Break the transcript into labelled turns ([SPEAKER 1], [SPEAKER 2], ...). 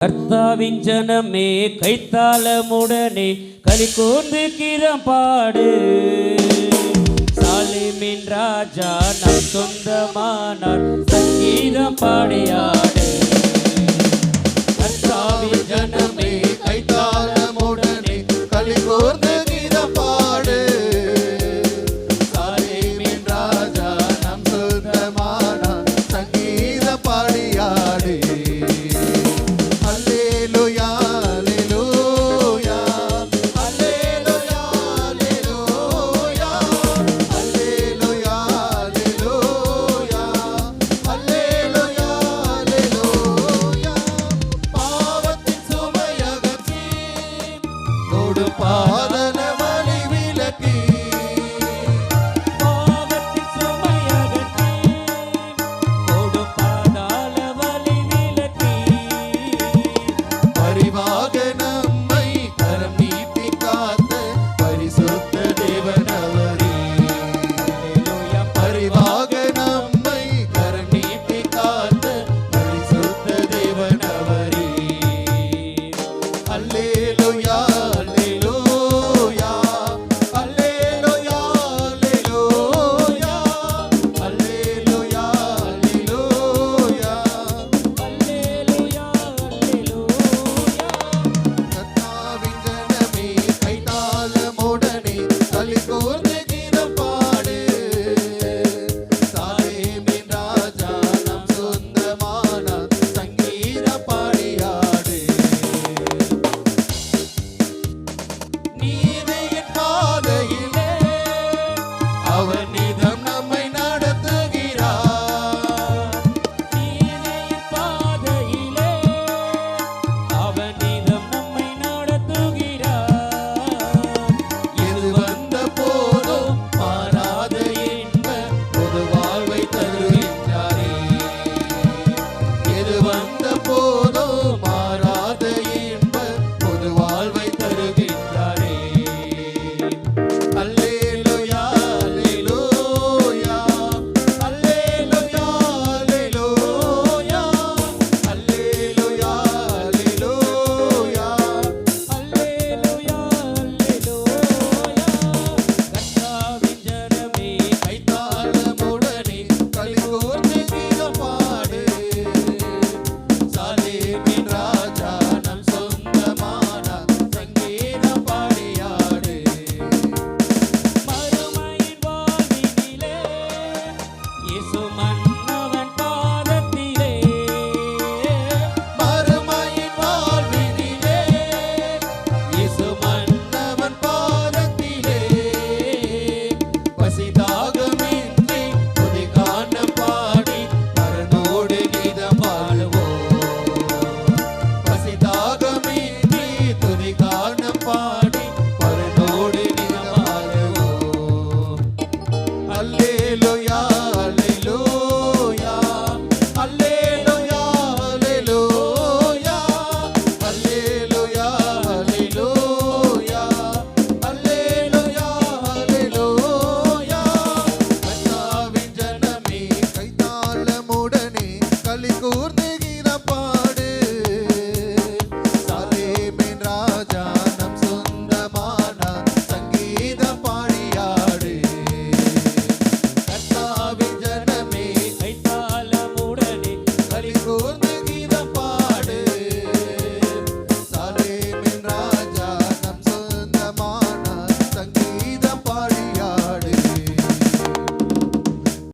[SPEAKER 1] கர்த்தாவின் ஜனமே கைத்தாளமுடனே களி கூர்ந்து கீதம் பாடு. சாலிமின் ராஜா நம் சொந்தமானார் சங்கீதம் பாடியாடு கொடுப்பார்